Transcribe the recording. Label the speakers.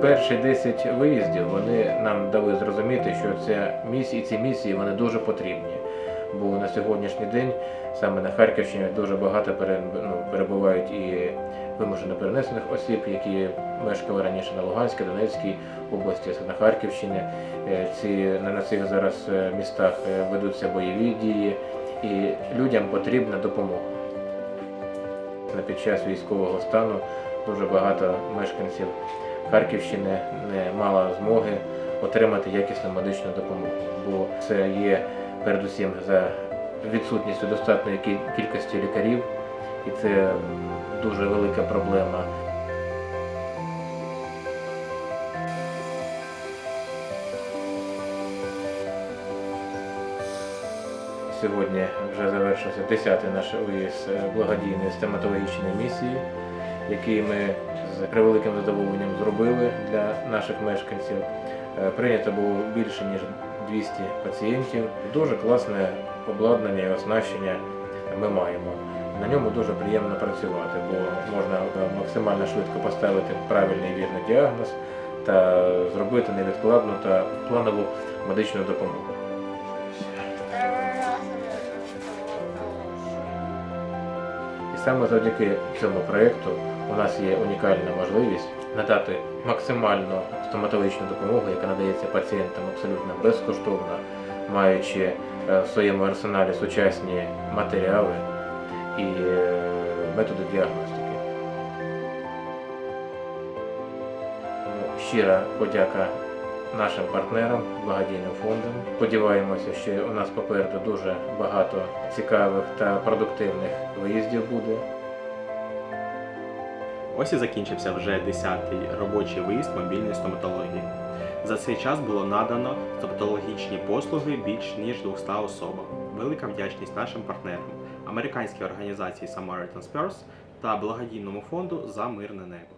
Speaker 1: Перші 10 виїздів вони нам дали зрозуміти, що ця місія, ці місії вони дуже потрібні. Бо на сьогоднішній день саме на Харківщині дуже багато ну, перебувають і вимушено перенесених осіб, які мешкали раніше на Луганській, Донецькій області, на Харківщині. Е, Ці на цих зараз е, містах е, ведуться бойові дії, і людям потрібна допомога. Під час військового стану дуже багато мешканців Харківщини не мало змоги отримати якісну медичну допомогу, бо це є передусім за відсутністю достатньої кількості лікарів, і це дуже велика проблема. Сьогодні вже завершився 10-й наш виїзд благодійної стоматологічної місії, який ми з превеликим задоволенням зробили для наших мешканців. Е, Прийнято було більше ніж 200 пацієнтів. Дуже класне обладнання і оснащення ми маємо. На ньому дуже приємно працювати, бо можна е, максимально швидко поставити правильний і вірний діагноз та зробити невідкладну та планову медичну допомогу. Саме завдяки цьому проєкту у нас є унікальна можливість надати максимальну стоматологічну допомогу, яка надається пацієнтам абсолютно безкоштовно, маючи е, в своєму арсеналі сучасні матеріали і е, методи діагностики. Щира подяка нашим партнерам, благодійним фондам. Сподіваємося, що у нас попереду дуже багато цікавих та продуктивних виїздів буде.
Speaker 2: Ось і закінчився вже 10-й робочий виїзд мобільної стоматології. За цей час було надано стоматологічні послуги більш ніж 200 особам. Велика вдячність нашим партнерам, американській організації Samaritan Spurs та благодійному фонду за мирне небо.